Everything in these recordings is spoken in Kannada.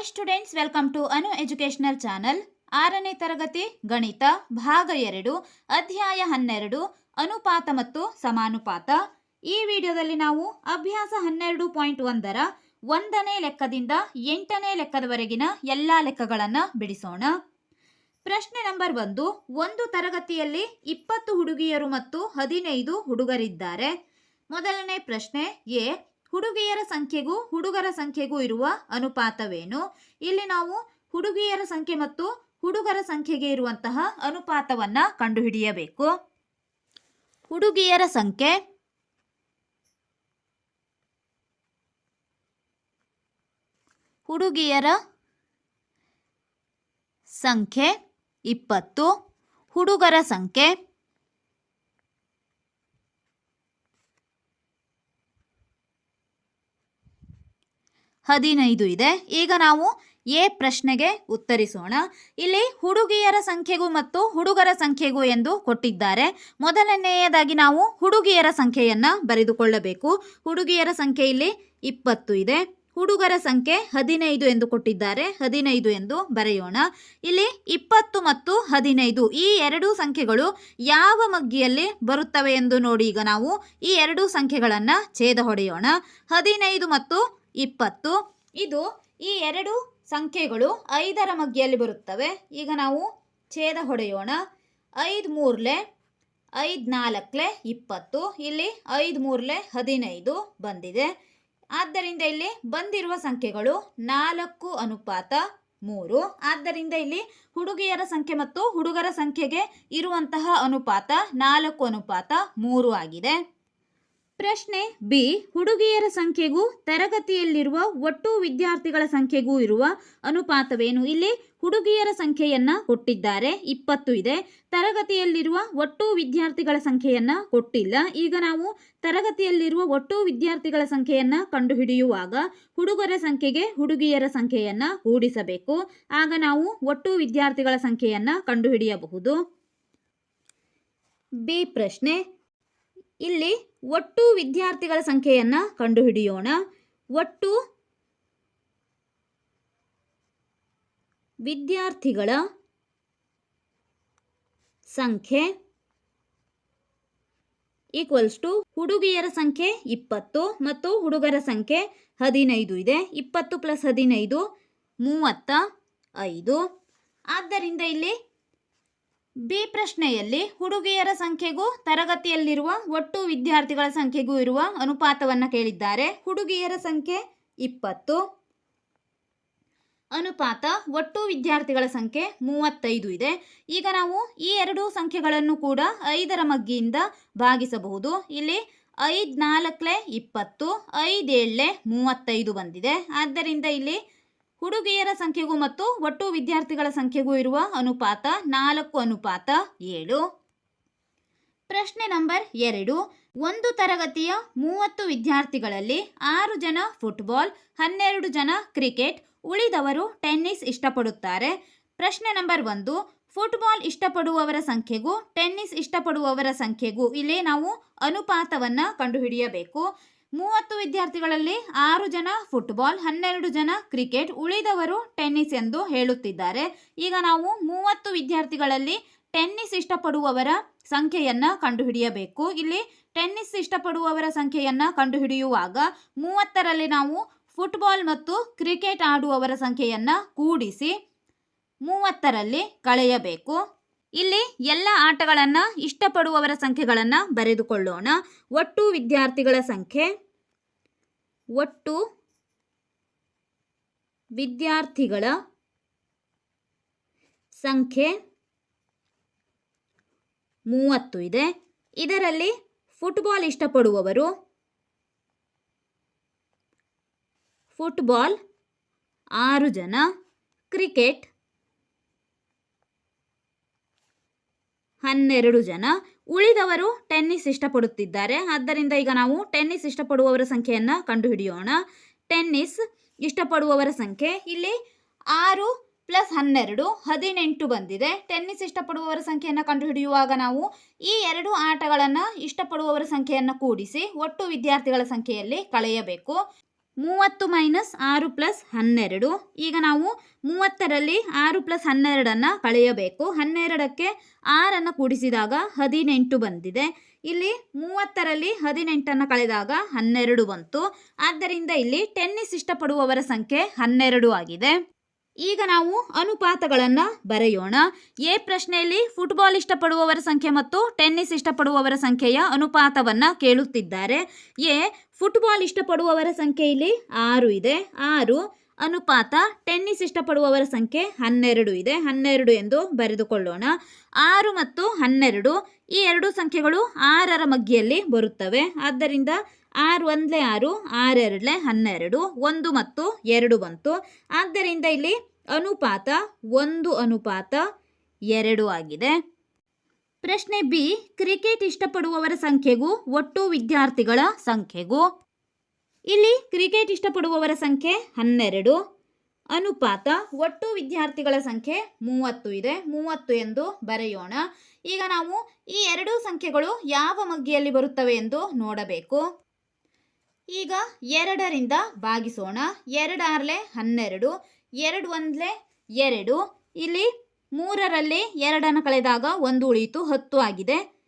Hi students welcome to Anu educational channel ಆರನೇ ತರಗತಿ, ಗಣಿತ, ಭಾಗ ಎರಡು, ಅಧ್ಯಾಯ ಹನ್ನೆರಡು, ಅನುಪಾತ ಮತ್ತು ಸಮಾನುಪಾತ. ಈ ವಿಡಿಯೋದಲ್ಲಿ ನಾವು ಅಭ್ಯಾಸ ಹನ್ನೆರಡು ಪಾಯಿಂಟ್ ಒಂದರ ಒಂದನೇ ಲೆಕ್ಕದಿಂದ ಎಂಟನೇ ಲೆಕ್ಕದವರೆಗಿನ ಎಲ್ಲ ಲೆಕ್ಕಗಳನ್ನು ಬಿಡಿಸೋಣ. ಪ್ರಶ್ನೆ ನಂಬರ್ ಒಂದು ಒಂದು ತರಗತಿಯಲ್ಲಿ ಇಪ್ಪತ್ತು ಹುಡುಗಿಯರು ಮತ್ತು ಹದಿನೈದು ಹುಡುಗರಿದ್ದಾರೆ. ಮೊದಲನೇ ಪ್ರಶ್ನೆ, ಎ ಹುಡುಗಿಯರ ಸಂಖ್ಯೆಗೂ ಹುಡುಗರ ಸಂಖ್ಯೆಗೂ ಇರುವ ಅನುಪಾತವೇನು? ಇಲ್ಲಿ ನಾವು ಹುಡುಗಿಯರ ಸಂಖ್ಯೆ ಮತ್ತು ಹುಡುಗರ ಸಂಖ್ಯೆಗೆ ಇರುವಂತಹ ಅನುಪಾತವನ್ನ ಕಂಡುಹಿಡಿಯಬೇಕು. ಹುಡುಗಿಯರ ಸಂಖ್ಯೆ ಹುಡುಗಿಯರ ಸಂಖ್ಯೆ ಇಪ್ಪತ್ತು, ಹುಡುಗರ ಸಂಖ್ಯೆ ಹದಿನೈದು ಇದೆ. ಈಗ ನಾವು ಎ ಪ್ರಶ್ನೆಗೆ ಉತ್ತರಿಸೋಣ. ಇಲ್ಲಿ ಹುಡುಗಿಯರ ಸಂಖ್ಯೆಗೂ ಮತ್ತು ಹುಡುಗರ ಸಂಖ್ಯೆಗೂ ಎಂದು ಕೊಟ್ಟಿದ್ದಾರೆ. ಮೊದಲನೆಯದಾಗಿ ನಾವು ಹುಡುಗಿಯರ ಸಂಖ್ಯೆಯನ್ನು ಬರೆದುಕೊಳ್ಳಬೇಕು. ಹುಡುಗಿಯರ ಸಂಖ್ಯೆ ಇಲ್ಲಿ ಇಪ್ಪತ್ತು ಇದೆ. ಹುಡುಗರ ಸಂಖ್ಯೆ ಹದಿನೈದು ಎಂದು ಕೊಟ್ಟಿದ್ದಾರೆ. ಹದಿನೈದು ಎಂದು ಬರೆಯೋಣ. ಇಲ್ಲಿ ಇಪ್ಪತ್ತು ಮತ್ತು ಹದಿನೈದು ಈ ಎರಡೂ ಸಂಖ್ಯೆಗಳು ಯಾವ ಮಗ್ಗಿಯಲ್ಲಿ ಬರುತ್ತವೆ ಎಂದು ನೋಡಿ ಈಗ ನಾವು ಈ ಎರಡೂ ಸಂಖ್ಯೆಗಳನ್ನು ಛೇದ ಹೊಡೆಯೋಣ. ಹದಿನೈದು ಮತ್ತು ಇಪ್ಪತ್ತು. ಇದು ಈ ಎರಡು ಸಂಖ್ಯೆಗಳು ಐದರ ಮಗ್ಗಿಯಲ್ಲಿ ಬರುತ್ತವೆ. ಈಗ ನಾವು ಛೇದ ಹೊಡೆಯೋಣ. ಐದು ಮೂರ್ಲೆ, ಐದು ನಾಲ್ಕಲೆ ಇಪ್ಪತ್ತು. ಇಲ್ಲಿ ಐದು ಮೂರ್ಲೆ ಹದಿನೈದು ಬಂದಿದೆ. ಆದ್ದರಿಂದ ಇಲ್ಲಿ ಬಂದಿರುವ ಸಂಖ್ಯೆಗಳು ನಾಲ್ಕು ಅನುಪಾತ ಮೂರು. ಆದ್ದರಿಂದ ಇಲ್ಲಿ ಹುಡುಗಿಯರ ಸಂಖ್ಯೆ ಮತ್ತು ಹುಡುಗರ ಸಂಖ್ಯೆಗೆ ಇರುವಂತಹ ಅನುಪಾತ ನಾಲ್ಕು ಅನುಪಾತ ಮೂರು ಆಗಿದೆ. ಪ್ರಶ್ನೆ ಬಿ. ಹುಡುಗಿಯರ ಸಂಖ್ಯೆಗೂ ತರಗತಿಯಲ್ಲಿರುವ ಒಟ್ಟು ವಿದ್ಯಾರ್ಥಿಗಳ ಸಂಖ್ಯೆಗೂ ಇರುವ ಅನುಪಾತವೇನು? ಇಲ್ಲಿ ಹುಡುಗಿಯರ ಸಂಖ್ಯೆಯನ್ನ ಕೊಟ್ಟಿದ್ದಾರೆ, ಇಪ್ಪತ್ತು ಇದೆ. ತರಗತಿಯಲ್ಲಿರುವ ಒಟ್ಟು ವಿದ್ಯಾರ್ಥಿಗಳ ಸಂಖ್ಯೆಯನ್ನ ಕೊಟ್ಟಿಲ್ಲ. ಈಗ ನಾವು ತರಗತಿಯಲ್ಲಿರುವ ಒಟ್ಟು ವಿದ್ಯಾರ್ಥಿಗಳ ಸಂಖ್ಯೆಯನ್ನ ಕಂಡುಹಿಡಿಯುವಾಗ ಹುಡುಗರ ಸಂಖ್ಯೆಗೆ ಹುಡುಗಿಯರ ಸಂಖ್ಯೆಯನ್ನ ಕೂಡಿಸಬೇಕು. ಆಗ ನಾವು ಒಟ್ಟು ವಿದ್ಯಾರ್ಥಿಗಳ ಸಂಖ್ಯೆಯನ್ನ ಕಂಡುಹಿಡಿಯಬಹುದು. ಬಿ. ಪ್ರಶ್ನೆ ಇಲ್ಲಿ ಒಟ್ಟು ವಿದ್ಯಾರ್ಥಿಗಳ ಸಂಖ್ಯೆಯನ್ನು ಕಂಡುಹಿಡಿಯೋಣ. ಒಟ್ಟು ವಿದ್ಯಾರ್ಥಿಗಳ ಸಂಖ್ಯೆ ಈಕ್ವಲ್ಸ್ ಟು ಹುಡುಗಿಯರ ಸಂಖ್ಯೆ ಇಪ್ಪತ್ತು ಮತ್ತು ಹುಡುಗರ ಸಂಖ್ಯೆ ಹದಿನೈದು ಇದೆ. ಇಪ್ಪತ್ತು ಪ್ಲಸ್ ಹದಿನೈದು, ಮೂವತ್ತ ಐದು. ಆದ್ದರಿಂದ ಇಲ್ಲಿ ಬಿ ಪ್ರಶ್ನೆಯಲ್ಲಿ ಹುಡುಗಿಯರ ಸಂಖ್ಯೆಗೂ ತರಗತಿಯಲ್ಲಿರುವ ಒಟ್ಟು ವಿದ್ಯಾರ್ಥಿಗಳ ಸಂಖ್ಯೆಗೂ ಇರುವ ಅನುಪಾತವನ್ನು ಕೇಳಿದ್ದಾರೆ. ಹುಡುಗಿಯರ ಸಂಖ್ಯೆ ಇಪ್ಪತ್ತು. ಅನುಪಾತ ಒಟ್ಟು ವಿದ್ಯಾರ್ಥಿಗಳ ಸಂಖ್ಯೆ ಮೂವತ್ತೈದು ಇದೆ. ಈಗ ನಾವು ಈ ಎರಡು ಸಂಖ್ಯೆಗಳನ್ನು ಕೂಡ ಐದರ ಮಗ್ಗಿಯಿಂದ ಭಾಗಿಸಬಹುದು. ಇಲ್ಲಿ ಐದು ನಾಲ್ಕಲೆ ಇಪ್ಪತ್ತು, ಐದು ಏಳಲೆ ಮೂವತ್ತೈದು ಬಂದಿದೆ. ಆದ್ದರಿಂದ ಇಲ್ಲಿ ಹುಡುಗಿಯರ ಸಂಖ್ಯೆಗೂ ಮತ್ತು ಒಟ್ಟು ವಿದ್ಯಾರ್ಥಿಗಳ ಸಂಖ್ಯೆಗೂ ಇರುವ ಅನುಪಾತ ನಾಲ್ಕು, ಅನುಪಾತ ಏಳು. ಪ್ರಶ್ನೆ ನಂಬರ್ ಎರಡು. ಒಂದು ತರಗತಿಯ ಮೂವತ್ತು ವಿದ್ಯಾರ್ಥಿಗಳಲ್ಲಿ ಆರು ಜನ ಫುಟ್ಬಾಲ್, ಹನ್ನೆರಡು ಜನ ಕ್ರಿಕೆಟ್, ಉಳಿದವರು ಟೆನ್ನಿಸ್ ಇಷ್ಟಪಡುತ್ತಾರೆ. ಪ್ರಶ್ನೆ ನಂಬರ್ ಒಂದು. ಫುಟ್ಬಾಲ್ ಇಷ್ಟಪಡುವವರ ಸಂಖ್ಯೆಗೂ, ಟೆನ್ನಿಸ್ ಇಷ್ಟಪಡುವವರ ಸಂಖ್ಯೆಗೂ ಇಲ್ಲಿ ನಾವು ಅನುಪಾತವನ್ನು ಕಂಡುಹಿಡಿಯಬೇಕು. ಮೂವತ್ತು ವಿದ್ಯಾರ್ಥಿಗಳಲ್ಲಿ ಆರು ಜನ ಫುಟ್ಬಾಲ್ ಹನ್ನೆರಡು ಜನ ಕ್ರಿಕೆಟ್ ಉಳಿದವರು ಟೆನ್ನಿಸ್ ಎಂದು ಹೇಳುತ್ತಿದ್ದಾರೆ. ಈಗ ನಾವು ಮೂವತ್ತು ವಿದ್ಯಾರ್ಥಿಗಳಲ್ಲಿ ಟೆನ್ನಿಸ್ ಇಷ್ಟಪಡುವವರ ಸಂಖ್ಯೆಯನ್ನು ಕಂಡುಹಿಡಿಯಬೇಕು. ಇಲ್ಲಿ ಟೆನ್ನಿಸ್ ಇಷ್ಟಪಡುವವರ ಸಂಖ್ಯೆಯನ್ನು ಕಂಡುಹಿಡಿಯುವಾಗ ಮೂವತ್ತರಲ್ಲಿ ನಾವು ಫುಟ್ಬಾಲ್ ಮತ್ತು ಕ್ರಿಕೆಟ್ ಆಡುವವರ ಸಂಖ್ಯೆಯನ್ನು ಕೂಡಿಸಿ ಮೂವತ್ತರಲ್ಲಿ ಕಳೆಯಬೇಕು. ಇಲ್ಲಿ ಎಲ್ಲ ಆಟಗಳನ್ನು, ಇಷ್ಟಪಡುವವರ ಸಂಖ್ಯೆಗಳನ್ನು ಬರೆದುಕೊಳ್ಳೋಣ. ಒಟ್ಟು ವಿದ್ಯಾರ್ಥಿಗಳ ಸಂಖ್ಯೆ, ಒಟ್ಟು ವಿದ್ಯಾರ್ಥಿಗಳ ಸಂಖ್ಯೆ ಮೂವತ್ತು ಇದೆ. ಇದರಲ್ಲಿ ಫುಟ್ಬಾಲ್ ಇಷ್ಟಪಡುವವರು, ಫುಟ್ಬಾಲ್ ಆರು ಜನ, ಕ್ರಿಕೆಟ್ ಹನ್ನೆರಡು ಜನ. ಉಳಿದವರು ಟೆನ್ನಿಸ್ ಇಷ್ಟಪಡುತ್ತಿದ್ದಾರೆ. ಆದ್ದರಿಂದ ಈಗ ನಾವು ಟೆನ್ನಿಸ್ ಇಷ್ಟಪಡುವವರ ಸಂಖ್ಯೆಯನ್ನು ಕಂಡುಹಿಡಿಯೋಣ. ಟೆನ್ನಿಸ್ ಇಷ್ಟಪಡುವವರ ಸಂಖ್ಯೆ ಇಲ್ಲಿ ಆರು ಪ್ಲಸ್ ಹನ್ನೆರಡು ಹದಿನೆಂಟು ಬಂದಿದೆ. ಟೆನ್ನಿಸ್ ಇಷ್ಟಪಡುವವರ ಸಂಖ್ಯೆಯನ್ನು ಕಂಡುಹಿಡಿಯುವಾಗ ನಾವು ಈ ಎರಡು ಆಟಗಳನ್ನು ಇಷ್ಟಪಡುವವರ ಸಂಖ್ಯೆಯನ್ನು ಕೂಡಿಸಿ ಒಟ್ಟು ವಿದ್ಯಾರ್ಥಿಗಳ ಸಂಖ್ಯೆಯಲ್ಲಿ ಕಳೆಯಬೇಕು. ಮೂವತ್ತು ಮೈನಸ್ ಆರು ಪ್ಲಸ್ ಹನ್ನೆರಡು. ಈಗ ನಾವು ಮೂವತ್ತರಲ್ಲಿ ಆರು ಪ್ಲಸ್ ಹನ್ನೆರಡನ್ನು ಕಳೆಯಬೇಕು. ಹನ್ನೆರಡಕ್ಕೆ ಆರನ್ನು ಕೂಡಿಸಿದಾಗ ಹದಿನೆಂಟು ಬಂದಿದೆ. ಇಲ್ಲಿ ಮೂವತ್ತರಲ್ಲಿ ಹದಿನೆಂಟನ್ನು ಕಳೆದಾಗ ಹನ್ನೆರಡು ಬಂತು. ಆದ್ದರಿಂದ ಇಲ್ಲಿ ಟೆನ್ನಿಸ್ ಇಷ್ಟಪಡುವವರ ಸಂಖ್ಯೆ ಹನ್ನೆರಡು ಆಗಿದೆ. ಈಗ ನಾವು ಅನುಪಾತಗಳನ್ನು ಬರೆಯೋಣ. ಎ ಪ್ರಶ್ನೆಯಲ್ಲಿ ಫುಟ್ಬಾಲ್ ಇಷ್ಟಪಡುವವರ ಸಂಖ್ಯೆ ಮತ್ತು ಟೆನ್ನಿಸ್ ಇಷ್ಟಪಡುವವರ ಸಂಖ್ಯೆಯ ಅನುಪಾತವನ್ನು ಕೇಳುತ್ತಿದ್ದಾರೆ. ಎ ಫುಟ್ಬಾಲ್ ಇಷ್ಟಪಡುವವರ ಸಂಖ್ಯೆ ಇಲ್ಲಿ ಆರು ಇದೆ. ಆರು ಅನುಪಾತ ಟೆನ್ನಿಸ್ ಇಷ್ಟಪಡುವವರ ಸಂಖ್ಯೆ ಹನ್ನೆರಡು ಇದೆ. ಹನ್ನೆರಡು ಎಂದು ಬರೆದುಕೊಳ್ಳೋಣ. ಆರು ಮತ್ತು ಹನ್ನೆರಡು ಈ ಎರಡು ಸಂಖ್ಯೆಗಳು ಆರರ ಮಗ್ಗಿಯಲ್ಲಿ ಬರುತ್ತವೆ. ಆದ್ದರಿಂದ ಆರು ಒಂದಲೇ ಆರು ಆರೆರಡಲೆ ಹನ್ನೆರಡು, ಒಂದು ಮತ್ತು ಎರಡು ಬಂತು. ಆದ್ದರಿಂದ ಇಲ್ಲಿ ಅನುಪಾತ ಒಂದು ಅನುಪಾತ ಎರಡು ಆಗಿದೆ. ಪ್ರಶ್ನೆ ಬಿ, ಕ್ರಿಕೆಟ್ ಇಷ್ಟಪಡುವವರ ಸಂಖ್ಯೆಗೂ ಒಟ್ಟು ವಿದ್ಯಾರ್ಥಿಗಳ ಸಂಖ್ಯೆಗೂ? ಇಲ್ಲಿ ಕ್ರಿಕೆಟ್ ಇಷ್ಟಪಡುವವರ ಸಂಖ್ಯೆ ಹನ್ನೆರಡು, ಅನುಪಾತ ಒಟ್ಟು ವಿದ್ಯಾರ್ಥಿಗಳ ಸಂಖ್ಯೆ ಮೂವತ್ತು ಇದೆ. ಮೂವತ್ತು ಎಂದು ಬರೆಯೋಣ. ಈಗ ನಾವು ಈ ಎರಡೂ ಸಂಖ್ಯೆಗಳು ಯಾವ ಮಗ್ಗಿಯಲ್ಲಿ ಬರುತ್ತವೆ ಎಂದು ನೋಡಬೇಕು. ಈಗ ಎರಡರಿಂದ ಭಾಗಿಸೋಣ. ಎರಡಾರ್ಲೆ ಹನ್ನೆರಡು, ಎರಡು ಒಂದ್ಲೆ ಎರಡು. ಇಲ್ಲಿ ಮೂರರಲ್ಲಿ ಎರಡನ್ನು ಕಳೆದಾಗ ಒಂದು ಉಳಿಯಿತು, ಹತ್ತು ಆಗಿದೆ.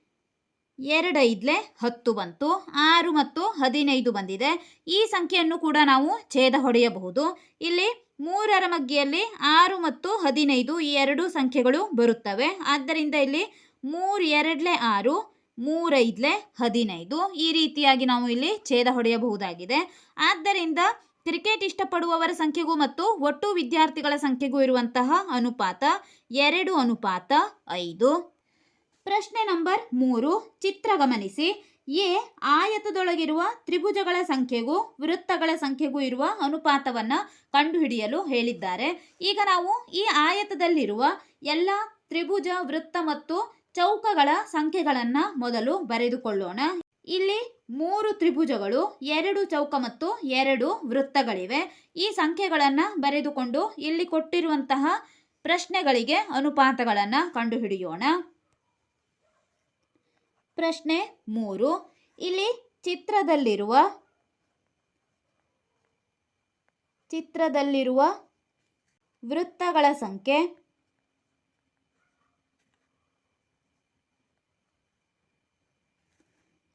ಎರಡೈದ್ಲೆ ಹತ್ತು ಬಂತು, ಆರು ಮತ್ತು ಹದಿನೈದು ಬಂದಿದೆ. ಈ ಸಂಖ್ಯೆಯನ್ನು ಕೂಡ ನಾವು ಛೇದ ಹೊಡೆಯಬಹುದು. ಇಲ್ಲಿ ಮೂರರ ಮಗ್ಗಿಯಲ್ಲಿ ಆರು ಮತ್ತು ಹದಿನೈದು ಈ ಎರಡು ಸಂಖ್ಯೆಗಳು ಬರುತ್ತವೆ. ಆದ್ದರಿಂದ ಇಲ್ಲಿ ಮೂರು ಎರಡ್ಲೆ ಆರು, ಮೂರೈದ್ಲೆ ಹದಿನೈದು ಈ ರೀತಿಯಾಗಿ ನಾವು ಇಲ್ಲಿ ಛೇದ ಹೊಡೆಯಬಹುದಾಗಿದೆ. ಆದ್ದರಿಂದ ಕ್ರಿಕೆಟ್ ಇಷ್ಟಪಡುವವರ ಸಂಖ್ಯೆಗೂ ಮತ್ತು ಒಟ್ಟು ವಿದ್ಯಾರ್ಥಿಗಳ ಸಂಖ್ಯೆಗೂ ಇರುವಂತಹ ಅನುಪಾತ ಎರಡು ಅನುಪಾತ ಐದು. ಪ್ರಶ್ನೆ ನಂಬರ್ ಮೂರು. ಚಿತ್ರ ಗಮನಿಸಿ. ಎ. ಆಯತದೊಳಗಿರುವ ತ್ರಿಭುಜಗಳ ಸಂಖ್ಯೆಗೂ ವೃತ್ತಗಳ ಸಂಖ್ಯೆಗೂ ಇರುವ ಅನುಪಾತವನ್ನು ಕಂಡುಹಿಡಿಯಲು ಹೇಳಿದ್ದಾರೆ. ಈಗ ನಾವು ಈ ಆಯತದಲ್ಲಿರುವ ಎಲ್ಲ ತ್ರಿಭುಜ, ವೃತ್ತ ಮತ್ತು ಚೌಕಗಳ ಸಂಖ್ಯೆಗಳನ್ನು ಮೊದಲು ಬರೆದುಕೊಳ್ಳೋಣ. ಇಲ್ಲಿ ಮೂರು ತ್ರಿಭುಜಗಳು, ಎರಡು ಚೌಕ ಮತ್ತು ಎರಡು ವೃತ್ತಗಳಿವೆ. ಈ ಸಂಖ್ಯೆಗಳನ್ನು ಬರೆದುಕೊಂಡು ಇಲ್ಲಿ ಕೊಟ್ಟಿರುವಂತಹ ಪ್ರಶ್ನೆಗಳಿಗೆ ಅನುಪಾತಗಳನ್ನು ಕಂಡುಹಿಡಿಯೋಣ. ಪ್ರಶ್ನೆ ಮೂರು. ಇಲ್ಲಿ ಚಿತ್ರದಲ್ಲಿರುವ ಚಿತ್ರದಲ್ಲಿರುವ ವೃತ್ತಗಳ ಸಂಖ್ಯೆ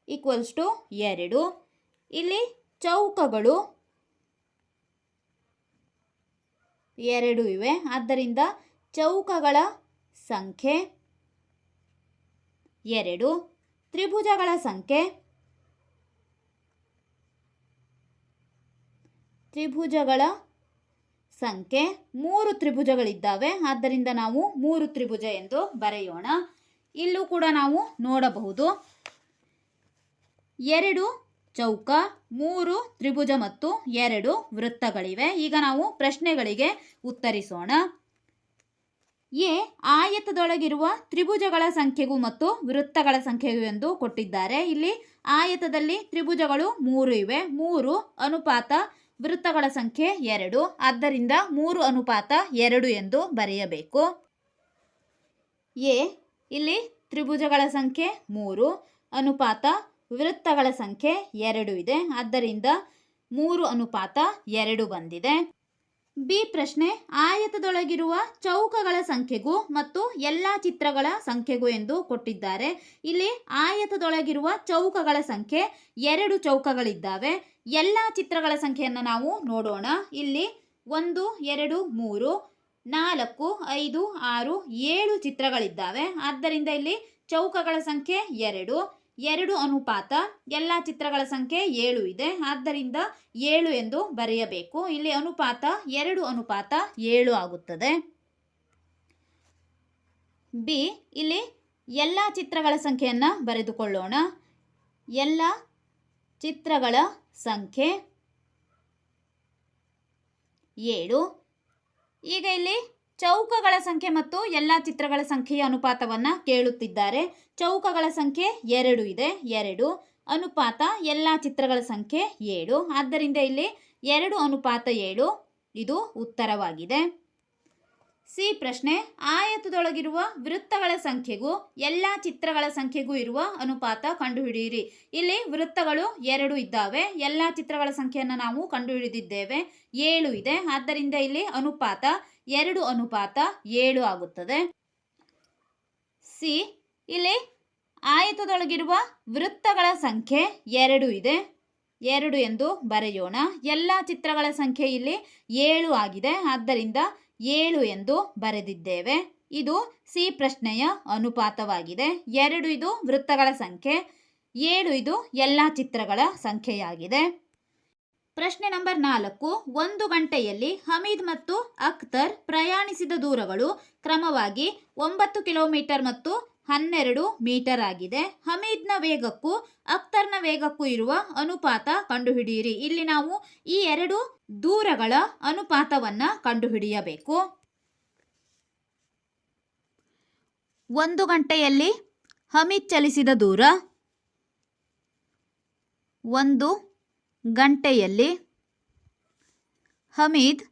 ಈಕ್ವಲ್ಸ್ ಟು ಎರಡು. ಇಲ್ಲಿ ಚೌಕಗಳು ಎರಡು ಇವೆ. ಆದ್ದರಿಂದ ಚೌಕಗಳ ಸಂಖ್ಯೆ ಎರಡು. ತ್ರಿಭುಜಗಳ ಸಂಖ್ಯೆ. ತ್ರಿಭುಜಗಳ ಸಂಖ್ಯೆ ಮೂರು ತ್ರಿಭುಜಗಳಿದ್ದಾವೆ. ಆದ್ದರಿಂದ ನಾವು ಮೂರು ತ್ರಿಭುಜ ಎಂದು ಬರೆಯೋಣ. ಇಲ್ಲೂ ಕೂಡ ನಾವು ನೋಡಬಹುದು. ಎರಡು ಚೌಕ, ಮೂರು ತ್ರಿಭುಜ ಮತ್ತು ಎರಡು ವೃತ್ತಗಳಿವೆ. ಈಗ ನಾವು ಪ್ರಶ್ನೆಗಳಿಗೆ ಉತ್ತರಿಸೋಣ. ಎ, ಆಯತದೊಳಗಿರುವ ತ್ರಿಭುಜಗಳ ಸಂಖ್ಯೆಗೂ ಮತ್ತು ವೃತ್ತಗಳ ಸಂಖ್ಯೆಗೂ ಎಂದು ಕೊಟ್ಟಿದ್ದಾರೆ. ಇಲ್ಲಿ ಆಯತದಲ್ಲಿ ತ್ರಿಭುಜಗಳು ಮೂರು ಇವೆ. ಮೂರು ಅನುಪಾತ ವೃತ್ತಗಳ ಸಂಖ್ಯೆ ಎರಡು. ಆದ್ದರಿಂದ ಮೂರು ಅನುಪಾತ ಎರಡು ಎಂದು ಬರೆಯಬೇಕು. ಎ, ಇಲ್ಲಿ ತ್ರಿಭುಜಗಳ ಸಂಖ್ಯೆ ಮೂರು. ಅನುಪಾತ ವೃತ್ತಗಳ ಸಂಖ್ಯೆ ಎರಡು ಇದೆ. ಆದ್ದರಿಂದ ಮೂರು ಅನುಪಾತ ಎರಡು ಬಂದಿದೆ. ಬಿ ಪ್ರಶ್ನೆ, ಆಯತದೊಳಗಿರುವ ಚೌಕಗಳ ಸಂಖ್ಯೆಗೂ ಮತ್ತು ಎಲ್ಲ ಚಿತ್ರಗಳ ಸಂಖ್ಯೆಗೂ ಎಂದು ಕೊಟ್ಟಿದ್ದಾರೆ. ಇಲ್ಲಿ ಆಯತದೊಳಗಿರುವ ಚೌಕಗಳ ಸಂಖ್ಯೆ ಎರಡು ಚೌಕಗಳಿದ್ದಾವೆ. ಎಲ್ಲ ಚಿತ್ರಗಳ ಸಂಖ್ಯೆಯನ್ನು ನಾವು ನೋಡೋಣ. ಇಲ್ಲಿ ಒಂದು, ಎರಡು, ಮೂರು, ನಾಲ್ಕು, ಐದು, ಆರು, ಏಳು ಚಿತ್ರಗಳಿದ್ದಾವೆ. ಆದ್ದರಿಂದ ಇಲ್ಲಿ ಚೌಕಗಳ ಸಂಖ್ಯೆ ಎರಡು. ಎರಡು ಅನುಪಾತ, ಎಲ್ಲ ಚಿತ್ರಗಳ ಸಂಖ್ಯೆ ಏಳು ಇದೆ. ಆದ್ದರಿಂದ ಏಳು ಎಂದು ಬರೆಯಬೇಕು. ಇಲ್ಲಿ ಅನುಪಾತ ಎರಡು ಅನುಪಾತ ಏಳು ಆಗುತ್ತದೆ. ಬಿ, ಇಲ್ಲಿ ಎಲ್ಲ ಚಿತ್ರಗಳ ಸಂಖ್ಯೆಯನ್ನು ಬರೆದುಕೊಳ್ಳೋಣ. ಎಲ್ಲ ಚಿತ್ರಗಳ ಸಂಖ್ಯೆ ಏಳು. ಈಗ ಇಲ್ಲಿ ಚೌಕಗಳ ಸಂಖ್ಯೆ ಮತ್ತು ಎಲ್ಲ ಚಿತ್ರಗಳ ಸಂಖ್ಯೆಯ ಅನುಪಾತವನ್ನು ಕೇಳುತ್ತಿದ್ದಾರೆ. ಚೌಕಗಳ ಸಂಖ್ಯೆ ಎರಡು ಇದೆ. ಎರಡು, ಅನುಪಾತ ಎಲ್ಲ ಚಿತ್ರಗಳ ಸಂಖ್ಯೆ ಏಳು. ಆದ್ದರಿಂದ ಇಲ್ಲಿ ಎರಡು, ಅನುಪಾತ ಏಳು. ಇದು ಉತ್ತರವಾಗಿದೆ. ಸಿ ಪ್ರಶ್ನೆ, ಆಯತದೊಳಗಿರುವ ವೃತ್ತಗಳ ಸಂಖ್ಯೆಗೂ ಎಲ್ಲ ಚಿತ್ರಗಳ ಸಂಖ್ಯೆಗೂ ಇರುವ ಅನುಪಾತ ಕಂಡುಹಿಡಿಯಿರಿ. ಇಲ್ಲಿ ವೃತ್ತಗಳು ಎರಡು ಇದ್ದಾವೆ. ಎಲ್ಲ ಚಿತ್ರಗಳ ಸಂಖ್ಯೆಯನ್ನು ನಾವು ಕಂಡುಹಿಡಿದಿದ್ದೇವೆ. ಏಳು ಇದೆ. ಆದ್ದರಿಂದ ಇಲ್ಲಿ ಅನುಪಾತ ಎರಡು ಅನುಪಾತ ಏಳು ಆಗುತ್ತದೆ. ಸಿ, ಇಲ್ಲಿ ಆಯತದೊಳಗಿರುವ ವೃತ್ತಗಳ ಸಂಖ್ಯೆ ಎರಡು ಇದೆ. ಎರಡು ಎಂದು ಬರೆಯೋಣ. ಎಲ್ಲ ಚಿತ್ರಗಳ ಸಂಖ್ಯೆ ಇಲ್ಲಿ ಏಳು ಆಗಿದೆ. ಆದ್ದರಿಂದ ಏಳು ಎಂದು ಬರೆದಿದ್ದೇವೆ. ಇದು ಸಿ ಪ್ರಶ್ನೆಯ ಅನುಪಾತವಾಗಿದೆ. ಎರಡು ಇದು ವೃತ್ತಗಳ ಸಂಖ್ಯೆ, ಏಳು ಇದು ಎಲ್ಲ ಚಿತ್ರಗಳ ಸಂಖ್ಯೆಯಾಗಿದೆ. ಪ್ರಶ್ನೆ ನಂಬರ್ ನಾಲ್ಕು, ಒಂದು ಗಂಟೆಯಲ್ಲಿ ಹಮೀದ್ ಮತ್ತು ಅಖ್ತರ್ ಪ್ರಯಾಣಿಸಿದ ದೂರಗಳು ಕ್ರಮವಾಗಿ ಒಂಬತ್ತು ಕಿಲೋಮೀಟರ್ ಮತ್ತು ಹನ್ನೆರಡು ಮೀಟರ್ ಆಗಿದೆ. ಹಮೀದ್ನ ವೇಗಕ್ಕೂ ಅಖ್ತರ್ನ ವೇಗಕ್ಕೂ ಇರುವ ಅನುಪಾತ ಕಂಡುಹಿಡಿಯಿರಿ. ಇಲ್ಲಿ ನಾವು ಈ ಎರಡು ದೂರಗಳ ಅನುಪಾತವನ್ನು ಕಂಡುಹಿಡಿಯಬೇಕು. ಒಂದು ಗಂಟೆಯಲ್ಲಿ ಹಮೀದ್ ಚಲಿಸಿದ ದೂರ ಒಂದು ಗಂಟೆಯಲ್ಲಿ ಹಮೀದ್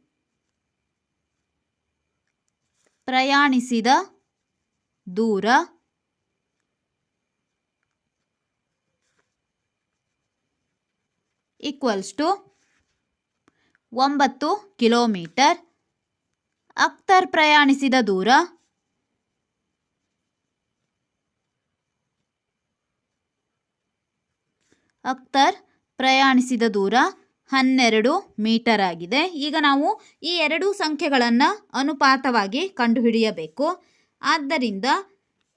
ಪ್ರಯಾಣಿಸಿದ ದೂರ ಈಕ್ವಲ್ಸ್ ಟು ಒಂಬತ್ತು ಕಿಲೋಮೀಟರ್. ಅಕ್ತರ್ ಪ್ರಯಾಣಿಸಿದ ದೂರ ಅಖ್ತರ್ ಪ್ರಯಾಣಿಸಿದ ದೂರ ಹನ್ನೆರಡು ಮೀಟರ್ ಆಗಿದೆ. ಈಗ ನಾವು ಈ ಎರಡು ಸಂಖ್ಯೆಗಳನ್ನು ಅನುಪಾತವಾಗಿ ಕಂಡುಹಿಡಿಯಬೇಕು. ಆದ್ದರಿಂದ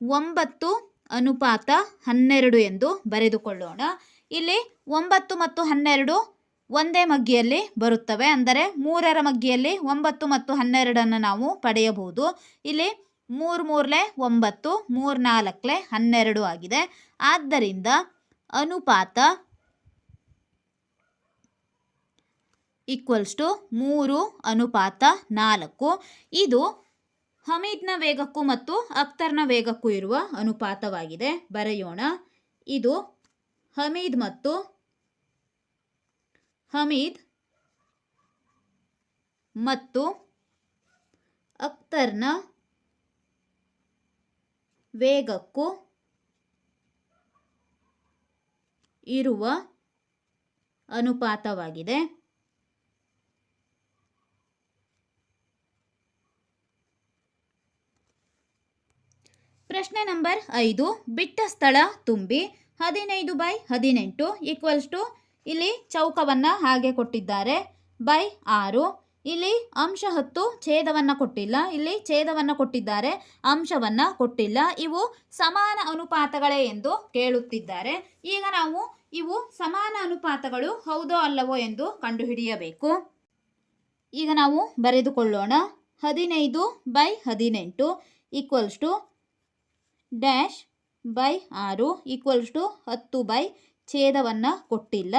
ಒಂಬತ್ತು ಅನುಪಾತ ಹನ್ನೆರಡು ಎಂದು ಬರೆದುಕೊಳ್ಳೋಣ. ಇಲ್ಲಿ ಒಂಬತ್ತು ಮತ್ತು ಹನ್ನೆರಡು ಒಂದೇ ಮಗ್ಗಿಯಲ್ಲಿ ಬರುತ್ತವೆ. ಅಂದರೆ ಮೂರರ ಮಗ್ಗಿಯಲ್ಲಿ ಒಂಬತ್ತು ಮತ್ತು ಹನ್ನೆರಡನ್ನು ನಾವು ಪಡೆಯಬಹುದು. ಇಲ್ಲಿ ಮೂರು ಮೂರಲೆ ಒಂಬತ್ತು, ಮೂರು ನಾಲ್ಕಲೆ ಹನ್ನೆರಡು ಆಗಿದೆ. ಆದ್ದರಿಂದ ಅನುಪಾತ ಈಕ್ವಲ್ಸ್ ಟು ಮೂರು ಅನುಪಾತ ನಾಲ್ಕು. ಇದು ಹಮೀದ್ನ ವೇಗಕ್ಕೂ ಮತ್ತು ಅಖ್ತರ್ನ ವೇಗಕ್ಕೂ ಇರುವ ಅನುಪಾತವಾಗಿದೆ. ಬರೆಯೋಣ. ಇದು ಹಮೀದ್ ಮತ್ತು ಹಮೀದ್ ಮತ್ತು ಅಖ್ತರ್ನ ವೇಗಕ್ಕೂ ಇರುವ ಅನುಪಾತವಾಗಿದೆ. ಪ್ರಶ್ನೆ ನಂಬರ್ ಐದು, ಬಿಟ್ಟ ಸ್ಥಳ ತುಂಬಿ ಹದಿನೈದು ಬೈ ಹದಿನೆಂಟು ಈಕ್ವಲ್ಸ್ ಟು ಇಲ್ಲಿ ಚೌಕವನ್ನು ಹಾಗೆ ಕೊಟ್ಟಿದ್ದಾರೆ. ಬೈ ಆರು, ಇಲ್ಲಿ ಅಂಶ ಹತ್ತು ಛೇದವನ್ನು ಕೊಟ್ಟಿಲ್ಲ. ಇಲ್ಲಿ ಛೇದವನ್ನು ಕೊಟ್ಟಿದ್ದಾರೆ, ಅಂಶವನ್ನು ಕೊಟ್ಟಿಲ್ಲ. ಇವು ಸಮಾನ ಅನುಪಾತಗಳೇ ಎಂದು ಕೇಳುತ್ತಿದ್ದಾರೆ. ಈಗ ನಾವು ಇವು ಸಮಾನ ಅನುಪಾತಗಳು ಹೌದೋ ಅಲ್ಲವೋ ಎಂದು ಕಂಡುಹಿಡಿಯಬೇಕು. ಈಗ ನಾವು ಬರೆದುಕೊಳ್ಳೋಣ. ಹದಿನೈದು ಬೈ ಹದಿನೆಂಟು ಈಕ್ವಲ್ಸ್ ಟು ಡ್ಯಾಶ್ ಬೈ ಆರು ಈಕ್ವಲ್ಸ್ ಟು ಹತ್ತು ಬೈ ಛೇದವನ್ನು ಕೊಟ್ಟಿಲ್ಲ.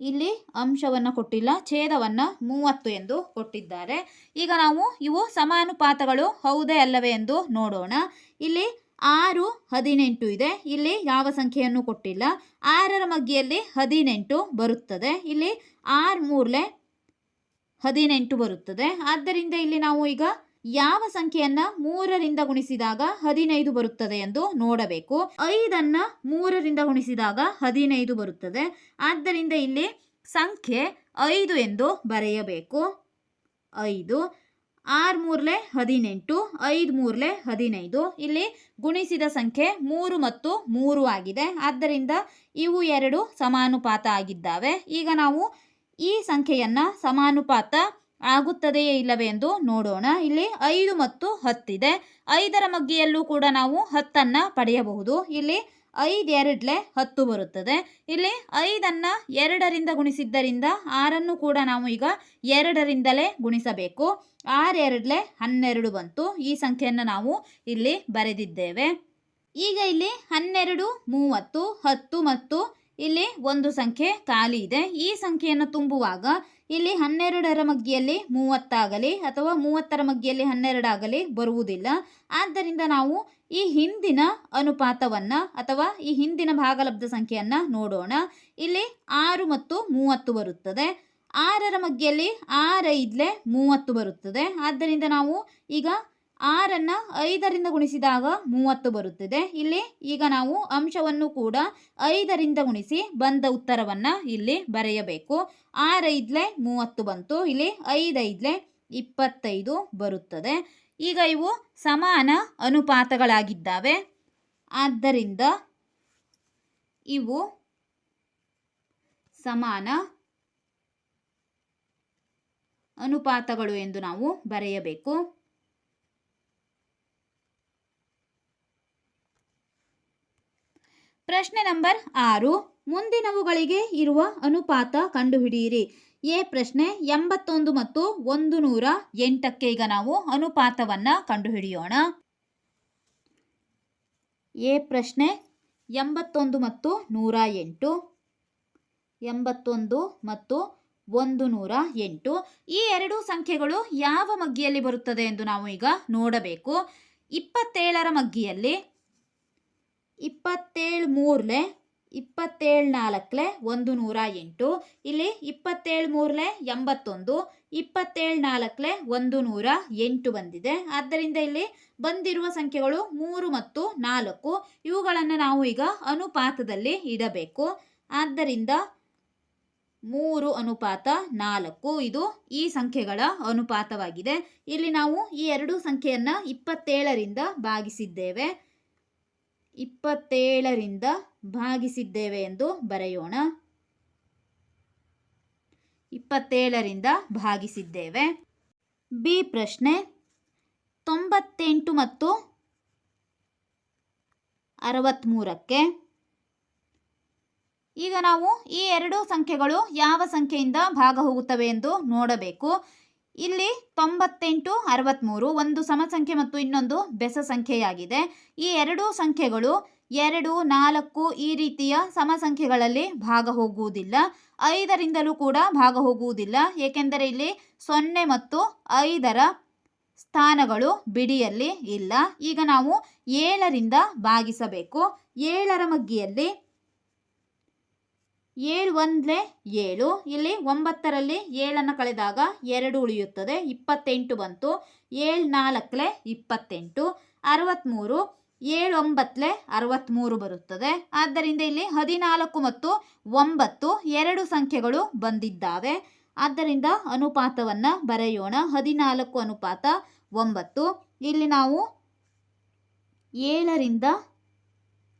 ಇಲ್ಲಿ ಅಂಶವನ್ನು ಕೊಟ್ಟಿಲ್ಲ, ಛೇದವನ್ನು ಮೂವತ್ತು ಎಂದು ಕೊಟ್ಟಿದ್ದಾರೆ. ಈಗ ನಾವು ಇವು ಸಮಾನುಪಾತಗಳು ಹೌದೇ ಅಲ್ಲವೇ ಎಂದು ನೋಡೋಣ. ಇಲ್ಲಿ ಆರು ಹದಿನೆಂಟು ಇದೆ. ಇಲ್ಲಿ ಯಾವ ಸಂಖ್ಯೆಯನ್ನು ಕೊಟ್ಟಿಲ್ಲ? ಆರರ ಮಗ್ಗಿಯಲ್ಲಿ ಹದಿನೆಂಟು ಬರುತ್ತದೆ. ಇಲ್ಲಿ ಆರು ಮೂರಲೆ ಹದಿನೆಂಟು ಬರುತ್ತದೆ. ಆದ್ದರಿಂದ ಇಲ್ಲಿ ನಾವು ಈಗ ಯಾವ ಸಂಖ್ಯೆಯನ್ನ ಮೂರರಿಂದ ಗುಣಿಸಿದಾಗ ಹದಿನೈದು ಬರುತ್ತದೆ ಎಂದು ನೋಡಬೇಕು. ಐದನ್ನ ಮೂರರಿಂದ ಗುಣಿಸಿದಾಗ ಹದಿನೈದು ಬರುತ್ತದೆ. ಆದ್ದರಿಂದ ಇಲ್ಲಿ ಸಂಖ್ಯೆ ಐದು ಎಂದು ಬರೆಯಬೇಕು. ಐದು, ಆರು ಮೂರ್ಲೆ ಹದಿನೆಂಟು, ಐದು ಮೂರ್ಲೆ ಹದಿನೈದು. ಇಲ್ಲಿ ಗುಣಿಸಿದ ಸಂಖ್ಯೆ ಮೂರು ಮತ್ತು ಮೂರು ಆಗಿದೆ. ಆದ್ದರಿಂದ ಇವು ಎರಡು ಸಮಾನುಪಾತ ಆಗಿದ್ದಾವೆ. ಈಗ ನಾವು ಈ ಸಂಖ್ಯೆಯನ್ನು ಸಮಾನುಪಾತ ಆಗುತ್ತದೆಯೇ ಇಲ್ಲವೇ ಎಂದು ನೋಡೋಣ. ಇಲ್ಲಿ ಐದು ಮತ್ತು ಹತ್ತಿದೆ. ಐದರ ಮಗ್ಗಿಯಲ್ಲೂ ಕೂಡ ನಾವು ಹತ್ತನ್ನು ಪಡೆಯಬಹುದು. ಇಲ್ಲಿ ಐದು ಎರಡ್ಲೆ ಹತ್ತು ಬರುತ್ತದೆ. ಇಲ್ಲಿ ಐದನ್ನು ಎರಡರಿಂದ ಗುಣಿಸಿದ್ದರಿಂದ ಆರನ್ನು ಕೂಡ ನಾವು ಈಗ ಎರಡರಿಂದಲೇ ಗುಣಿಸಬೇಕು. ಆರು ಎರಡ್ಲೆ ಹನ್ನೆರಡು ಬಂತು. ಈ ಸಂಖ್ಯೆಯನ್ನು ನಾವು ಇಲ್ಲಿ ಬರೆದಿದ್ದೇವೆ. ಈಗ ಇಲ್ಲಿ ಹನ್ನೆರಡು, ಮೂವತ್ತು, ಹತ್ತು ಮತ್ತು ಇಲ್ಲಿ ಒಂದು ಸಂಖ್ಯೆ ಖಾಲಿ ಇದೆ. ಈ ಸಂಖ್ಯೆಯನ್ನು ತುಂಬುವಾಗ ಇಲ್ಲಿ ಹನ್ನೆರಡರ ಮಗ್ಗಿಯಲ್ಲಿ ಮೂವತ್ತಾಗಲಿ ಅಥವಾ ಮೂವತ್ತರ ಮಗ್ಗಿಯಲ್ಲಿ ಹನ್ನೆರಡಾಗಲಿ ಬರುವುದಿಲ್ಲ. ಆದ್ದರಿಂದ ನಾವು ಈ ಹಿಂದಿನ ಅನುಪಾತವನ್ನು ಅಥವಾ ಈ ಹಿಂದಿನ ಭಾಗಲಬ್ಧ ಸಂಖ್ಯೆಯನ್ನು ನೋಡೋಣ. ಇಲ್ಲಿ ಆರು ಮತ್ತು ಮೂವತ್ತು ಬರುತ್ತದೆ. ಆರರ ಮಗ್ಗಿಯಲ್ಲಿ ಆರೈದ್ಲೆ ಮೂವತ್ತು ಬರುತ್ತದೆ. ಆದ್ದರಿಂದ ನಾವು ಈಗ ಆರನ್ನು ಐದರಿಂದ ಗುಣಿಸಿದಾಗ ಮೂವತ್ತು ಬರುತ್ತದೆ. ಇಲ್ಲಿ ಈಗ ನಾವು ಅಂಶವನ್ನು ಕೂಡ ಐದರಿಂದ ಗುಣಿಸಿ ಬಂದ ಉತ್ತರವನ್ನು ಇಲ್ಲಿ ಬರೆಯಬೇಕು. ಆರೈದ್ಲೆ ಮೂವತ್ತು ಬಂತು. ಇಲ್ಲಿ ಐದೈದ್ಲೆ ಇಪ್ಪತ್ತೈದು ಬರುತ್ತದೆ. ಈಗ ಇವು ಸಮಾನ ಅನುಪಾತಗಳಾಗಿದ್ದಾವೆ. ಆದ್ದರಿಂದ ಇವು ಸಮಾನ ಅನುಪಾತಗಳು ಎಂದು ನಾವು ಬರೆಯಬೇಕು. ಪ್ರಶ್ನೆ ನಂಬರ್ ಆರು. ಮುಂದಿನವುಗಳಿಗೆ ಇರುವ ಅನುಪಾತ ಕಂಡುಹಿಡಿಯಿರಿ. ಎ ಪ್ರಶ್ನೆ ಎಂಬತ್ತೊಂದು ಮತ್ತು ಒಂದು ನೂರ ಎಂಟಕ್ಕೆ ಈಗ ನಾವು ಅನುಪಾತವನ್ನು ಕಂಡುಹಿಡಿಯೋಣ. ಎ ಪ್ರಶ್ನೆ ಎಂಬತ್ತೊಂದು ಮತ್ತು ನೂರ ಎಂಟು. ಎಂಬತ್ತೊಂದು ಮತ್ತು ಒಂದು ನೂರ ಎಂಟು. ಈ ಎರಡು ಸಂಖ್ಯೆಗಳು ಯಾವ ಮಗ್ಗಿಯಲ್ಲಿ ಬರುತ್ತದೆ ಎಂದು ನಾವು ಈಗ ನೋಡಬೇಕು. ಇಪ್ಪತ್ತೇಳರ ಮಗ್ಗಿಯಲ್ಲಿ ಇಪ್ಪತ್ತೇಳು ಮೂರಲೆ, ಇಪ್ಪತ್ತೇಳು ನಾಲ್ಕಲೆ, ಒಂದು ನೂರ ಎಂಟು. ಇಲ್ಲಿ ಇಪ್ಪತ್ತೇಳು ಮೂರಲೆ, ಎಂಬತ್ತೊಂದು. ಇಪ್ಪತ್ತೇಳು ನಾಲ್ಕಲೆ, ಒಂದು ನೂರ ಎಂಟು ಬಂದಿದೆ. ಆದ್ದರಿಂದ ಇಲ್ಲಿ ಬಂದಿರುವ ಸಂಖ್ಯೆಗಳು ಮೂರು ಮತ್ತು ನಾಲ್ಕು. ಇವುಗಳನ್ನು ನಾವು ಈಗ ಅನುಪಾತದಲ್ಲಿ ಇಡಬೇಕು. ಆದ್ದರಿಂದ ಮೂರು ಅನುಪಾತ ನಾಲ್ಕು. ಇದು ಈ ಸಂಖ್ಯೆಗಳ ಅನುಪಾತವಾಗಿದೆ. ಇಲ್ಲಿ ನಾವು ಈ ಎರಡು ಸಂಖ್ಯೆಯನ್ನು ಇಪ್ಪತ್ತೇಳರಿಂದ ಭಾಗಿಸಿದ್ದೇವೆ. ಇಪ್ಪತ್ತೇಳರಿಂದ ಭಾಗಿಸಿದ್ದೇವೆ ಎಂದು ಬರೆಯೋಣ. ಇಪ್ಪತ್ತೇಳರಿಂದ ಭಾಗಿಸಿದ್ದೇವೆ. ಬಿ ಪ್ರಶ್ನೆ, ತೊಂಬತ್ತೆಂಟು ಮತ್ತು ಅರವತ್ತ್ಮೂರಕ್ಕೆ ಈಗ ನಾವು ಈ ಎರಡು ಸಂಖ್ಯೆಗಳು ಯಾವ ಸಂಖ್ಯೆಯಿಂದ ಭಾಗ ಹೋಗುತ್ತವೆ ಎಂದು ನೋಡಬೇಕು. ಇಲ್ಲಿ ತೊಂಬತ್ತೆಂಟು ಅರವತ್ತ್ಮೂರು ಒಂದು ಸಮ ಸಂಖ್ಯೆ ಮತ್ತು ಇನ್ನೊಂದು ಬೆಸ ಸಂಖ್ಯೆಯಾಗಿದೆ. ಈ ಎರಡೂ ಸಂಖ್ಯೆಗಳು ಎರಡು, ನಾಲ್ಕು ಈ ರೀತಿಯ ಸಮ ಸಂಖ್ಯೆಗಳಲ್ಲಿ ಭಾಗ ಹೋಗುವುದಿಲ್ಲ. ಐದರಿಂದಲೂ ಕೂಡ ಭಾಗ ಹೋಗುವುದಿಲ್ಲ. ಏಕೆಂದರೆ ಇಲ್ಲಿ ಸೊನ್ನೆ ಮತ್ತು ಐದರ ಸ್ಥಾನಗಳು ಬಿಡಿಯಲ್ಲಿ ಇಲ್ಲ. ಈಗ ನಾವು ಏಳರಿಂದ ಭಾಗಿಸಬೇಕು. ಏಳರ ಮಗ್ಗಿಯಲ್ಲಿ ಏಳು ಒಂದ್ಲೆ ಏಳು. ಇಲ್ಲಿ ಒಂಬತ್ತರಲ್ಲಿ ಏಳನ್ನು ಕಳೆದಾಗ ಎರಡು ಉಳಿಯುತ್ತದೆ. ಇಪ್ಪತ್ತೆಂಟು ಬಂತು. ಏಳು ನಾಲ್ಕಲೆ ಇಪ್ಪತ್ತೆಂಟು. ಅರವತ್ತ್ಮೂರು ಏಳು ಒಂಬತ್ತಲೆ ಅರವತ್ತ್ಮೂರು ಬರುತ್ತದೆ. ಆದ್ದರಿಂದ ಇಲ್ಲಿ ಹದಿನಾಲ್ಕು ಮತ್ತು ಒಂಬತ್ತು ಎರಡು ಸಂಖ್ಯೆಗಳು ಬಂದಿದ್ದಾವೆ. ಆದ್ದರಿಂದ ಅನುಪಾತವನ್ನು ಬರೆಯೋಣ. ಹದಿನಾಲ್ಕು ಅನುಪಾತ ಒಂಬತ್ತು. ಇಲ್ಲಿ ನಾವು ಏಳರಿಂದ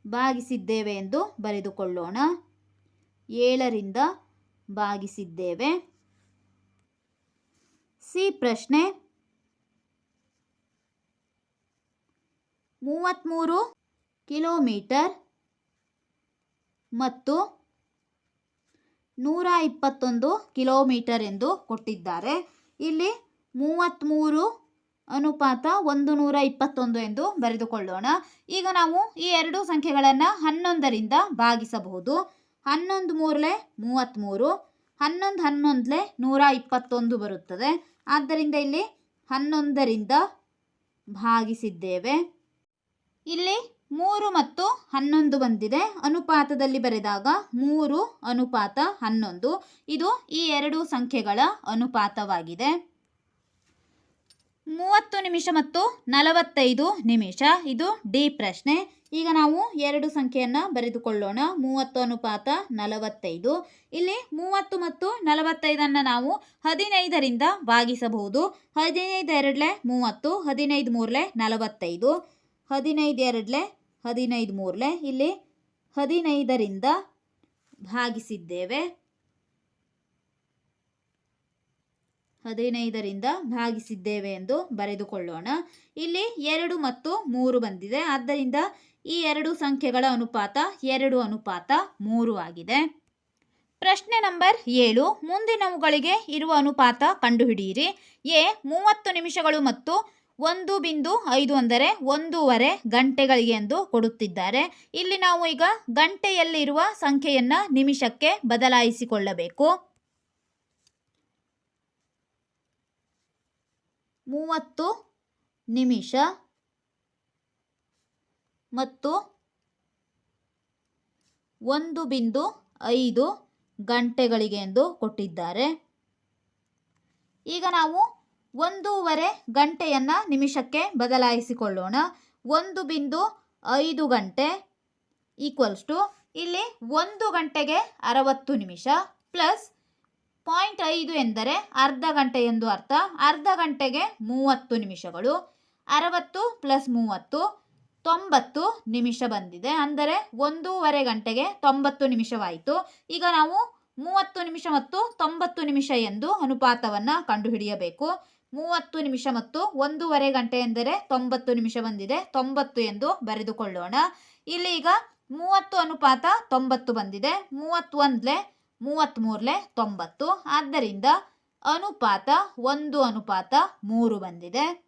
ಭಾಗಿಸಿದ್ದೇವೆ ಎಂದು ಬರೆದುಕೊಳ್ಳೋಣ. ಏಳರಿಂದ ಭಾಗಿಸಿದ್ದೇವೆ. ಸಿ ಪ್ರಶ್ನೆ ಮೂವತ್ತ್ಮೂರು ಕಿಲೋಮೀಟರ್ ಮತ್ತು ನೂರ ಇಪ್ಪತ್ತೊಂದು ಕಿಲೋಮೀಟರ್ ಎಂದು ಕೊಟ್ಟಿದ್ದಾರೆ. ಇಲ್ಲಿ ಮೂವತ್ತ್ಮೂರು ಅನುಪಾತ ಒಂದು ನೂರ ಇಪ್ಪತ್ತೊಂದು ಎಂದು ಬರೆದುಕೊಳ್ಳೋಣ. ಈಗ ನಾವು ಈ ಎರಡು ಸಂಖ್ಯೆಗಳನ್ನು ಹನ್ನೊಂದರಿಂದ ಭಾಗಿಸಬಹುದು. ಹನ್ನೊಂದು ಮೂರಲೆ ಮೂವತ್ತ್ಮೂರು, ಹನ್ನೊಂದು ಹನ್ನೊಂದಲೆ ನೂರ ಇಪ್ಪತ್ತೊಂದು ಬರುತ್ತದೆ. ಆದ್ದರಿಂದ ಇಲ್ಲಿ ಹನ್ನೊಂದರಿಂದ ಭಾಗಿಸಿದ್ದೇವೆ. ಇಲ್ಲಿ ಮೂರು ಮತ್ತು ಹನ್ನೊಂದು ಬಂದಿದೆ. ಅನುಪಾತದಲ್ಲಿ ಬರೆದಾಗ ಮೂರು, ಅನುಪಾತ ಹನ್ನೊಂದು. ಇದು ಈ ಎರಡು ಸಂಖ್ಯೆಗಳ ಅನುಪಾತವಾಗಿದೆ. ಮೂವತ್ತು ನಿಮಿಷ ಮತ್ತು ನಲವತ್ತೈದು ನಿಮಿಷ. ಇದು ಡಿ ಪ್ರಶ್ನೆ. ಈಗ ನಾವು ಎರಡು ಸಂಖ್ಯೆಯನ್ನು ಬರೆದುಕೊಳ್ಳೋಣ. ಮೂವತ್ತು ಅನುಪಾತ ನಲವತ್ತೈದು. ಇಲ್ಲಿ ಮೂವತ್ತು ಮತ್ತು ನಲವತ್ತೈದನ್ನು ನಾವು ಹದಿನೈದರಿಂದ ಭಾಗಿಸಬಹುದು. ಹದಿನೈದು ಎರಡಲೆ ಮೂವತ್ತು, ಹದಿನೈದು ಮೂರಲೆ ನಲವತ್ತೈದು. ಹದಿನೈದು ಎರಡಲೆ ಹದಿನೈದು ಮೂರಲೆ ಇಲ್ಲಿ ಹದಿನೈದರಿಂದ ಭಾಗಿಸಿದ್ದೇವೆ. ಹದಿನೈದರಿಂದ ಭಾಗಿಸಿದ್ದೇವೆ ಎಂದು ಬರೆದುಕೊಳ್ಳೋಣ. ಇಲ್ಲಿ ಎರಡು ಮತ್ತು ಮೂರು ಬಂದಿದೆ. ಆದ್ದರಿಂದ ಈ ಎರಡು ಸಂಖ್ಯೆಗಳ ಅನುಪಾತ ಎರಡು ಅನುಪಾತ ಮೂರು ಆಗಿದೆ. ಪ್ರಶ್ನೆ ನಂಬರ್ ಏಳು, ಮುಂದಿನವುಗಳಿಗೆ ಇರುವ ಅನುಪಾತ ಕಂಡುಹಿಡಿಯಿರಿ. ಎ, ಮೂವತ್ತು ನಿಮಿಷಗಳು ಮತ್ತು ಒಂದು ಬಿಂದು ಐದು ಅಂದರೆ ಒಂದೂವರೆ ಗಂಟೆಗಳಿಗೆ ಎಂದು ಕೊಡುತ್ತಿದ್ದಾರೆ. ಇಲ್ಲಿ ನಾವು ಈಗ ಗಂಟೆಯಲ್ಲಿರುವ ಸಂಖ್ಯೆಯನ್ನು ನಿಮಿಷಕ್ಕೆ ಬದಲಾಯಿಸಿಕೊಳ್ಳಬೇಕು. ಮೂವತ್ತು ನಿಮಿಷ ಮತ್ತು ಒಂದು ಬಿಂದು ಐದು ಗಂಟೆಗಳಿಗೆ ಎಂದು ಕೊಟ್ಟಿದ್ದಾರೆ. ಈಗ ನಾವು ಒಂದೂವರೆ ಗಂಟೆಯನ್ನು ನಿಮಿಷಕ್ಕೆ ಬದಲಾಯಿಸಿಕೊಳ್ಳೋಣ. ಒಂದು ಬಿಂದು ಐದು ಗಂಟೆ ಈಕ್ವಲ್ಸ್ ಟು ಇಲ್ಲಿ ಒಂದು ಗಂಟೆಗೆ ಅರವತ್ತು ನಿಮಿಷ ಪ್ಲಸ್ ಪಾಯಿಂಟ್ ಐದು ಎಂದರೆ ಅರ್ಧ ಗಂಟೆ ಎಂದು ಅರ್ಥ. ಅರ್ಧ ಗಂಟೆಗೆ ಮೂವತ್ತು ನಿಮಿಷಗಳು. ಅರವತ್ತು ಪ್ಲಸ್ ಮೂವತ್ತು ತೊಂಬತ್ತು ನಿಮಿಷ ಬಂದಿದೆ. ಅಂದರೆ ಒಂದೂವರೆ ಗಂಟೆಗೆ ತೊಂಬತ್ತು ನಿಮಿಷವಾಯಿತು. ಈಗ ನಾವು ಮೂವತ್ತು ನಿಮಿಷ ಮತ್ತು ತೊಂಬತ್ತು ನಿಮಿಷ ಎಂದು ಅನುಪಾತವನ್ನು ಕಂಡುಹಿಡಿಯಬೇಕು. ಮೂವತ್ತು ನಿಮಿಷ ಮತ್ತು ಒಂದೂವರೆ ಗಂಟೆ ಎಂದರೆ ತೊಂಬತ್ತು ನಿಮಿಷ ಬಂದಿದೆ. ತೊಂಬತ್ತು ಎಂದು ಬರೆದುಕೊಳ್ಳೋಣ. ಇಲ್ಲಿ ಈಗ ಮೂವತ್ತು ಅನುಪಾತ ತೊಂಬತ್ತು ಬಂದಿದೆ. ಮೂವತ್ತೊಂದಲೇ ಮೂವತ್ತ್ಮೂರಲೆ ತೊಂಬತ್ತು. ಆದ್ದರಿಂದ ಅನುಪಾತ ಒಂದು ಅನುಪಾತ ಮೂರು ಬಂದಿದೆ.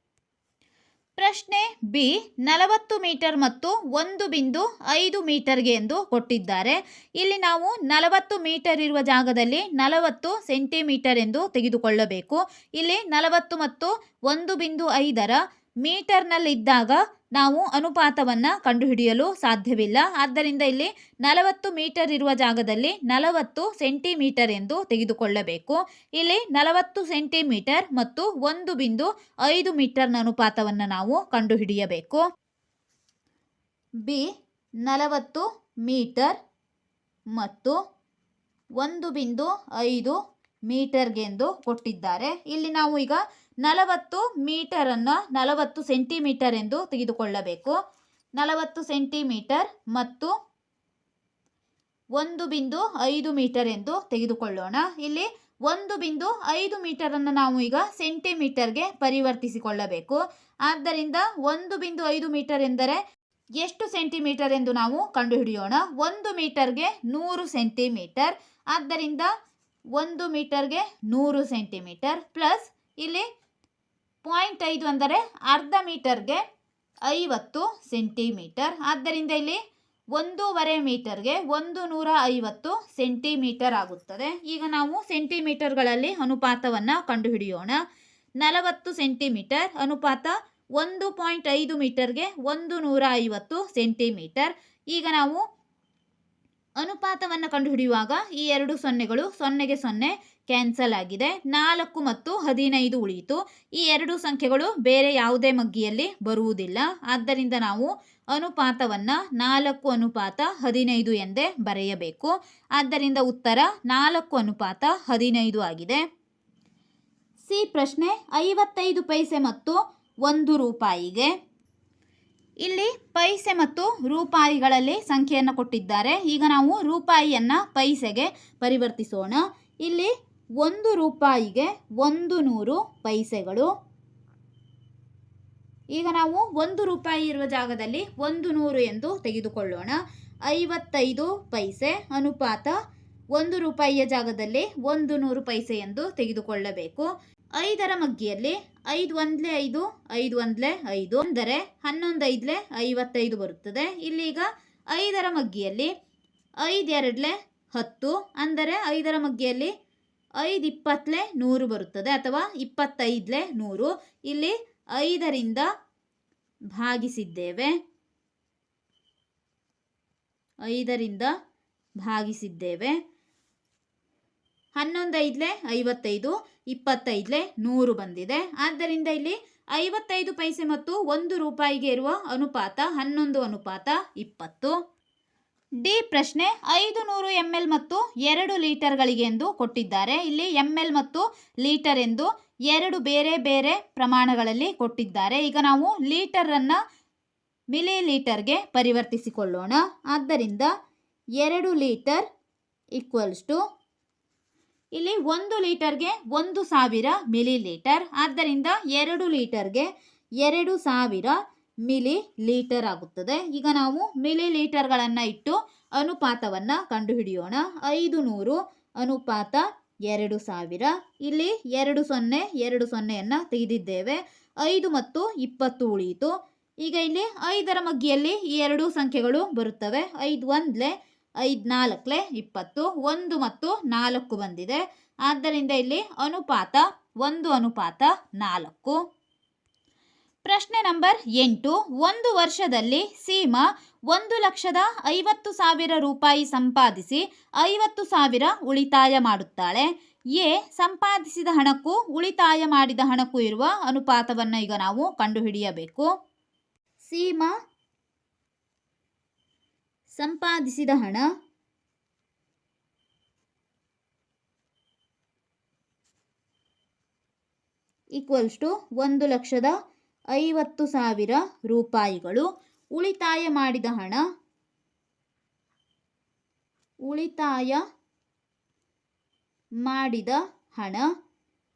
ಪ್ರಶ್ನೆ ಬಿ, ನಲವತ್ತು ಮೀಟರ್ ಮತ್ತು ಒಂದು ಬಿಂದು ಐದು ಮೀಟರ್ಗೆ ಎಂದು ಕೊಟ್ಟಿದ್ದಾರೆ. ಇಲ್ಲಿ ನಾವು ನಲವತ್ತು ಮೀಟರ್ ಇರುವ ಜಾಗದಲ್ಲಿ ನಲವತ್ತು ಸೆಂಟಿಮೀಟರ್ ಎಂದು ತೆಗೆದುಕೊಳ್ಳಬೇಕು. ಇಲ್ಲಿ ನಲವತ್ತು ಮತ್ತು ಒಂದು ಬಿಂದು ಐದರ ಮೀಟರ್ನಲ್ಲಿದ್ದಾಗ ನಾವು ಅನುಪಾತವನ್ನು ಕಂಡುಹಿಡಿಯಲು ಸಾಧ್ಯವಿಲ್ಲ. ಆದ್ದರಿಂದ ಇಲ್ಲಿ ನಲವತ್ತು ಮೀಟರ್ ಇರುವ ಜಾಗದಲ್ಲಿ ನಲವತ್ತು ಸೆಂಟಿಮೀಟರ್ ಎಂದು ತೆಗೆದುಕೊಳ್ಳಬೇಕು. ಇಲ್ಲಿ ನಲವತ್ತು ಸೆಂಟಿಮೀಟರ್ ಮತ್ತು ಒಂದು ಬಿಂದು ಐದು ಮೀಟರ್ನ ಅನುಪಾತವನ್ನು ನಾವು ಕಂಡುಹಿಡಿಯಬೇಕು. ಬಿ, ನಲವತ್ತು ಮೀಟರ್ ಮತ್ತು ಒಂದು ಬಿಂದು ಐದು ಮೀಟರ್ಗೆಂದು ಕೊಟ್ಟಿದ್ದಾರೆ. ಇಲ್ಲಿ ನಾವು ಈಗ ನಲವತ್ತು ಮೀಟರನ್ನು ನಲವತ್ತು ಸೆಂಟಿಮೀಟರ್ ಎಂದು ತೆಗೆದುಕೊಳ್ಳಬೇಕು. ನಲವತ್ತು ಸೆಂಟಿಮೀಟರ್ ಮತ್ತು ಒಂದು ಬಿಂದು ಐದು ಮೀಟರ್ ಎಂದು ತೆಗೆದುಕೊಳ್ಳೋಣ. ಇಲ್ಲಿ ಒಂದು ಬಿಂದು ಐದು ಮೀಟರನ್ನು ನಾವು ಈಗ ಸೆಂಟಿಮೀಟರ್ಗೆ ಪರಿವರ್ತಿಸಿಕೊಳ್ಳಬೇಕು. ಆದ್ದರಿಂದ ಒಂದು ಬಿಂದು ಐದು ಮೀಟರ್ ಎಂದರೆ ಎಷ್ಟು ಸೆಂಟಿಮೀಟರ್ ಎಂದು ನಾವು ಕಂಡುಹಿಡಿಯೋಣ. ಒಂದು ಮೀಟರ್ಗೆ ನೂರು ಸೆಂಟಿಮೀಟರ್. ಆದ್ದರಿಂದ ಒಂದು ಮೀಟರ್ಗೆ ನೂರು ಸೆಂಟಿಮೀಟರ್ ಪ್ಲಸ್ ಇಲ್ಲಿ ಪಾಯಿಂಟ್ ಐದು ಅಂದರೆ ಅರ್ಧ ಮೀಟರ್ಗೆ ಐವತ್ತು ಸೆಂಟಿಮೀಟರ್. ಆದ್ದರಿಂದ ಇಲ್ಲಿ ಒಂದೂವರೆ ಮೀಟರ್ಗೆ ಒಂದು ನೂರ ಐವತ್ತು ಸೆಂಟಿಮೀಟರ್ ಆಗುತ್ತದೆ. ಈಗ ನಾವು ಸೆಂಟಿಮೀಟರ್ಗಳಲ್ಲಿ ಅನುಪಾತವನ್ನು ಕಂಡುಹಿಡಿಯೋಣ. ನಲವತ್ತು ಸೆಂಟಿಮೀಟರ್, ಅನುಪಾತ ಒಂದು ಪಾಯಿಂಟ್ ಐದು ಮೀಟರ್ಗೆ ಒಂದು ನೂರ ಐವತ್ತು ಸೆಂಟಿಮೀಟರ್. ಈಗ ನಾವು ಅನುಪಾತವನ್ನು ಕಂಡುಹಿಡಿಯುವಾಗ ಈ ಎರಡು ಸೊನ್ನೆಗಳು ಸೊನ್ನೆಗೆ ಸೊನ್ನೆ ಕ್ಯಾನ್ಸಲ್ ಆಗಿದೆ. ನಾಲ್ಕು ಮತ್ತು ಹದಿನೈದು ಉಳಿಯಿತು. ಈ ಎರಡು ಸಂಖ್ಯೆಗಳು ಬೇರೆ ಯಾವುದೇ ಮಗ್ಗಿಯಲ್ಲಿ ಬರುವುದಿಲ್ಲ. ಆದ್ದರಿಂದ ನಾವು ಅನುಪಾತವನ್ನು ನಾಲ್ಕು ಅನುಪಾತ ಹದಿನೈದು ಎಂದೇ ಬರೆಯಬೇಕು. ಆದ್ದರಿಂದ ಉತ್ತರ ನಾಲ್ಕು ಅನುಪಾತ ಹದಿನೈದು ಆಗಿದೆ. ಸಿ ಪ್ರಶ್ನೆ ಐವತ್ತೈದು ಪೈಸೆ ಮತ್ತು ಒಂದು ರೂಪಾಯಿಗೆ. ಇಲ್ಲಿ ಪೈಸೆ ಮತ್ತು ರೂಪಾಯಿಗಳಲ್ಲಿ ಸಂಖ್ಯೆಯನ್ನು ಕೊಟ್ಟಿದ್ದಾರೆ. ಈಗ ನಾವು ರೂಪಾಯಿಯನ್ನು ಪೈಸೆಗೆ ಪರಿವರ್ತಿಸೋಣ. ಇಲ್ಲಿ ಒಂದು ರೂಪಾಯಿಗೆ ಒಂದು ನೂರು ಪೈಸೆಗಳು. ಈಗ ನಾವು ಒಂದು ರೂಪಾಯಿ ಇರುವ ಜಾಗದಲ್ಲಿ ಒಂದು ನೂರು ಎಂದು ತೆಗೆದುಕೊಳ್ಳೋಣ. ಐವತ್ತೈದು ಪೈಸೆ ಅನುಪಾತ ಒಂದು ರೂಪಾಯಿಯ ಜಾಗದಲ್ಲಿ ಒಂದು ನೂರು ಪೈಸೆ ಎಂದು ತೆಗೆದುಕೊಳ್ಳಬೇಕು. ಐದರ ಮಗ್ಗಿಯಲ್ಲಿ ಐದು ಒಂದ್ಲೆ ಐದು ಐದು ಒಂದ್ಲೆ ಐದು ಅಂದರೆ ಹನ್ನೊಂದು ಐದ್ಲೆ ಐವತ್ತೈದು ಬರುತ್ತದೆ. ಇಲ್ಲೀಗ ಐದರ ಮಗ್ಗಿಯಲ್ಲಿ ಐದು ಎರಡ್ಲೆ ಹತ್ತು ಅಂದರೆ ಐದರ ಮಗ್ಗಿಯಲ್ಲಿ ಐದು ಇಪ್ಪತ್ತಲೆ ನೂರು ಬರುತ್ತದೆ ಅಥವಾ ಇಪ್ಪತ್ತೈದಲೆ ನೂರು. ಇಲ್ಲಿ ಐದರಿಂದ ಭಾಗಿಸಿದ್ದೇವೆ. ಐದರಿಂದ ಭಾಗಿಸಿದ್ದೇವೆ. ಹನ್ನೊಂದು ಐದ್ಲೆ ಐವತ್ತೈದು, ಇಪ್ಪತ್ತೈದಲೆ ನೂರು ಬಂದಿದೆ. ಆದ್ದರಿಂದ ಇಲ್ಲಿ ಐವತ್ತೈದು ಪೈಸೆ ಮತ್ತು ಒಂದು ರೂಪಾಯಿಗೆ ಇರುವ ಅನುಪಾತ ಹನ್ನೊಂದು ಅನುಪಾತ ಇಪ್ಪತ್ತು. ಡಿ ಪ್ರಶ್ನೆ ಐದು ನೂರು ಎಂ ಎಲ್ ಮತ್ತು ಎರಡು ಲೀಟರ್ಗಳಿಗೆ ಎಂದು ಕೊಟ್ಟಿದ್ದಾರೆ. ಇಲ್ಲಿ ಎಂ ಎಲ್ ಮತ್ತು ಲೀಟರ್ ಎಂದು ಎರಡು ಬೇರೆ ಬೇರೆ ಪ್ರಮಾಣಗಳಲ್ಲಿ ಕೊಟ್ಟಿದ್ದಾರೆ. ಈಗ ನಾವು ಲೀಟರನ್ನು ಮಿಲಿ ಲೀಟರ್ಗೆ ಪರಿವರ್ತಿಸಿಕೊಳ್ಳೋಣ. ಆದ್ದರಿಂದ ಎರಡು ಲೀಟರ್ ಈಕ್ವಲ್ಸ್ ಟು ಇಲ್ಲಿ ಒಂದು ಲೀಟರ್ಗೆ ಒಂದು ಸಾವಿರ ಮಿಲಿ ಲೀಟರ್ ಆದ್ದರಿಂದ ಎರಡು ಲೀಟರ್ಗೆ ಎರಡು ಸಾವಿರ ಮಿಲಿ ಲೀಟರ್ ಆಗುತ್ತದೆ. ಈಗ ನಾವು ಮಿಲಿ ಲೀಟರ್ಗಳನ್ನು ಇಟ್ಟು ಅನುಪಾತವನ್ನು ಕಂಡುಹಿಡಿಯೋಣ. ಐದು ನೂರು ಅನುಪಾತ ಎರಡು ಸಾವಿರ. ಇಲ್ಲಿ ಎರಡು ಸೊನ್ನೆ, ಎರಡು ಸೊನ್ನೆಯನ್ನು ತೆಗೆದಿದ್ದೇವೆ. ಐದು ಮತ್ತು ಇಪ್ಪತ್ತು ಉಳಿಯಿತು. ಈಗ ಇಲ್ಲಿ ಐದರ ಮಗ್ಗಿಯಲ್ಲಿ ಈ ಎರಡು ಸಂಖ್ಯೆಗಳು ಬರುತ್ತವೆ. ಐದು ಒಂದ್ಲೆ, ಐದು ನಾಲ್ಕಲೆ ಇಪ್ಪತ್ತು. ಒಂದು ಮತ್ತು ನಾಲ್ಕು ಬಂದಿದೆ. ಆದ್ದರಿಂದ ಇಲ್ಲಿ ಅನುಪಾತ ಒಂದು, ಅನುಪಾತ ನಾಲ್ಕು. ಪ್ರಶ್ನೆ ನಂಬರ್ ಎಂಟು. ಒಂದು ವರ್ಷದಲ್ಲಿ ಸೀಮಾ ಒಂದು ಲಕ್ಷದ ಐವತ್ತು ಸಾವಿರ ರೂಪಾಯಿ ಸಂಪಾದಿಸಿ ಐವತ್ತು ಸಾವಿರ ಉಳಿತಾಯ ಮಾಡುತ್ತಾಳೆ. ಎ. ಸಂಪಾದಿಸಿದ ಹಣಕ್ಕೂ ಉಳಿತಾಯ ಮಾಡಿದ ಹಣಕ್ಕೂ ಇರುವ ಅನುಪಾತವನ್ನು ಈಗ ನಾವು ಕಂಡುಹಿಡಿಯಬೇಕು. ಸೀಮಾ ಸಂಪಾದಿಸಿದ ಹಣ ಈಕ್ವಲ್ಸ್ ಟು ಒಂದು ಲಕ್ಷದ ಐವತ್ತು ಸಾವಿರ ರೂಪಾಯಿಗಳು ಉಳಿತಾಯ ಮಾಡಿದ ಹಣ. ಉಳಿತಾಯ ಮಾಡಿದ ಹಣ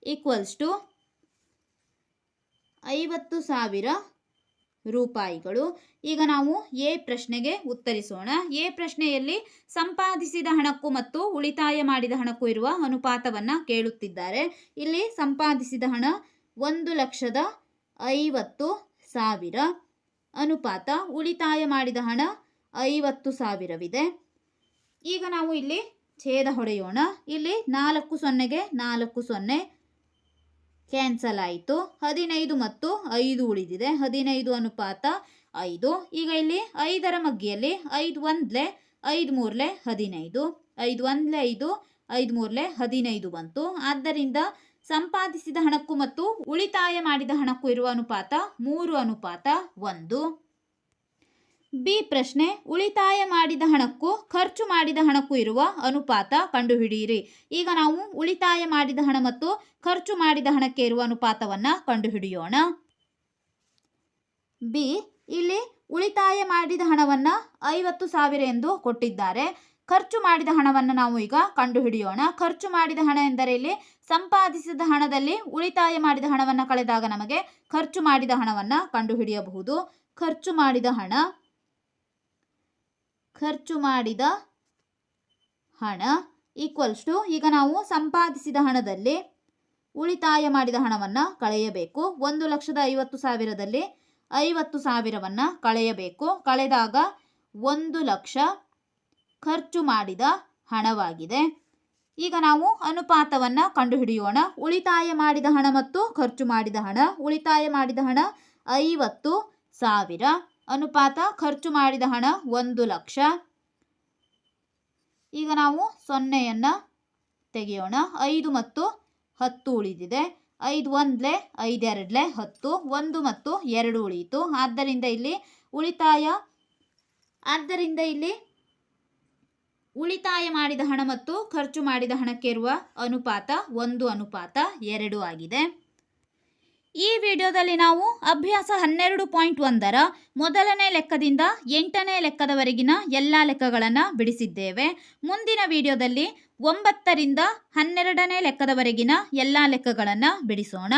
ಈಕ್ವಲ್ಸ್ ಟು ಐವತ್ತು ಸಾವಿರ ರೂಪಾಯಿಗಳು. ಈಗ ನಾವು ಎ ಪ್ರಶ್ನೆಗೆ ಉತ್ತರಿಸೋಣ. ಎ ಪ್ರಶ್ನೆಯಲ್ಲಿ ಸಂಪಾದಿಸಿದ ಹಣಕ್ಕೂ ಮತ್ತು ಉಳಿತಾಯ ಮಾಡಿದ ಹಣಕ್ಕೂ ಇರುವ ಅನುಪಾತವನ್ನು ಕೇಳುತ್ತಿದ್ದಾರೆ. ಇಲ್ಲಿ ಸಂಪಾದಿಸಿದ ಹಣ ಒಂದು ಲಕ್ಷದ ಐವತ್ತು ಸಾವಿರ ಅನುಪಾತ ಉಳಿತಾಯ ಮಾಡಿದ ಹಣ ಐವತ್ತು ಸಾವಿರವಿದೆ. ಈಗ ನಾವು ಇಲ್ಲಿ ಛೇದ ಹೊಡೆಯೋಣ. ಇಲ್ಲಿ ನಾಲ್ಕು ಸೊನ್ನೆಗೆ ನಾಲ್ಕು ಸೊನ್ನೆ ಕ್ಯಾನ್ಸಲ್ ಆಯಿತು. ಹದಿನೈದು ಮತ್ತು ಐದು ಉಳಿದಿದೆ. ಹದಿನೈದು ಅನುಪಾತ ಐದು. ಈಗ ಇಲ್ಲಿ ಐದರ ಮಗ್ಗಿಯಲ್ಲಿ ಐದು ಒಂದ್ಲೆ ಐದು ಮೂರ್ಲೆ ಹದಿನೈದು. ಐದು ಒಂದ್ಲೆ ಐದು ಐದು ಮೂರ್ಲೆ ಹದಿನೈದು ಬಂತು. ಆದ್ದರಿಂದ ಸಂಪಾದಿಸಿದ ಹಣಕ್ಕೂ ಮತ್ತು ಉಳಿತಾಯ ಮಾಡಿದ ಹಣಕ್ಕೂ ಇರುವ ಅನುಪಾತ ಮೂರು, ಅನುಪಾತ ಒಂದು. ಬಿ ಪ್ರಶ್ನೆ, ಉಳಿತಾಯ ಮಾಡಿದ ಹಣಕ್ಕೂ ಖರ್ಚು ಮಾಡಿದ ಹಣಕ್ಕೂ ಇರುವ ಅನುಪಾತ ಕಂಡುಹಿಡಿಯಿರಿ. ಈಗ ನಾವು ಉಳಿತಾಯ ಮಾಡಿದ ಹಣ ಮತ್ತು ಖರ್ಚು ಮಾಡಿದ ಹಣಕ್ಕೆ ಇರುವ ಅನುಪಾತವನ್ನು ಕಂಡುಹಿಡಿಯೋಣ. ಬಿ, ಇಲ್ಲಿ ಉಳಿತಾಯ ಮಾಡಿದ ಹಣವನ್ನು ಐವತ್ತು ಸಾವಿರ ಎಂದು ಕೊಟ್ಟಿದ್ದಾರೆ. ಖರ್ಚು ಮಾಡಿದ ಹಣವನ್ನು ನಾವು ಈಗ ಕಂಡುಹಿಡಿಯೋಣ. ಖರ್ಚು ಮಾಡಿದ ಹಣ ಎಂದರೆ ಇಲ್ಲಿ ಸಂಪಾದಿಸಿದ ಹಣದಲ್ಲಿ ಉಳಿತಾಯ ಮಾಡಿದ ಹಣವನ್ನು ಕಳೆದಾಗ ನಮಗೆ ಖರ್ಚು ಮಾಡಿದ ಹಣವನ್ನು ಕಂಡುಹಿಡಿಯಬಹುದು. ಖರ್ಚು ಮಾಡಿದ ಹಣ, ಖರ್ಚು ಮಾಡಿದ ಹಣ ಈಕ್ವಲ್ಸ್ ಟು ಈಗ ನಾವು ಸಂಪಾದಿಸಿದ ಹಣದಲ್ಲಿ ಉಳಿತಾಯ ಮಾಡಿದ ಹಣವನ್ನು ಕಳೆಯಬೇಕು. ಒಂದು ಲಕ್ಷದ ಐವತ್ತು ಸಾವಿರದಲ್ಲಿ ಐವತ್ತು ಸಾವಿರವನ್ನು ಕಳೆಯಬೇಕು. ಕಳೆದಾಗ ಒಂದು ಲಕ್ಷ ಖರ್ಚು ಮಾಡಿದ ಹಣವಾಗಿದೆ. ಈಗ ನಾವು ಅನುಪಾತವನ್ನು ಕಂಡುಹಿಡಿಯೋಣ. ಉಳಿತಾಯ ಮಾಡಿದ ಹಣ ಮತ್ತು ಖರ್ಚು ಮಾಡಿದ ಹಣ. ಉಳಿತಾಯ ಮಾಡಿದ ಹಣ ಐವತ್ತು ಸಾವಿರ. ಅನುಪಾತ ಖರ್ಚು ಮಾಡಿದ ಹಣ ಒಂದು ಲಕ್ಷ. ಈಗ ನಾವು ಸೊನ್ನೆಯನ್ನು ತೆಗೆಯೋಣ. ಐದು ಮತ್ತು ಹತ್ತು ಉಳಿದಿದೆ. ಐದು ಒಂದ್ಲೆ ಐದೆರಡ್ಲೆ ಹತ್ತು. ಒಂದು ಮತ್ತು ಎರಡು ಉಳಿಯಿತು. ಆದ್ದರಿಂದ ಇಲ್ಲಿ ಉಳಿತಾಯ, ಆದ್ದರಿಂದ ಇಲ್ಲಿ ಉಳಿತಾಯ ಮಾಡಿದ ಹಣ ಮತ್ತು ಖರ್ಚು ಮಾಡಿದ ಹಣಕ್ಕೆ ಇರುವ ಅನುಪಾತ ಒಂದು ಅನುಪಾತ ಎರಡು ಆಗಿದೆ. ಈ ವಿಡಿಯೋದಲ್ಲಿ ನಾವು ಅಭ್ಯಾಸ ಹನ್ನೆರಡು ಪಾಯಿಂಟ್ ಒಂದರ ಮೊದಲನೇ ಲೆಕ್ಕದಿಂದ ಎಂಟನೇ ಲೆಕ್ಕದವರೆಗಿನ ಎಲ್ಲ ಲೆಕ್ಕಗಳನ್ನು ಬಿಡಿಸಿದ್ದೇವೆ. ಮುಂದಿನ ವಿಡಿಯೋದಲ್ಲಿ ಒಂಬತ್ತರಿಂದ ಹನ್ನೆರಡನೇ ಲೆಕ್ಕದವರೆಗಿನ ಎಲ್ಲ ಲೆಕ್ಕಗಳನ್ನು ಬಿಡಿಸೋಣ.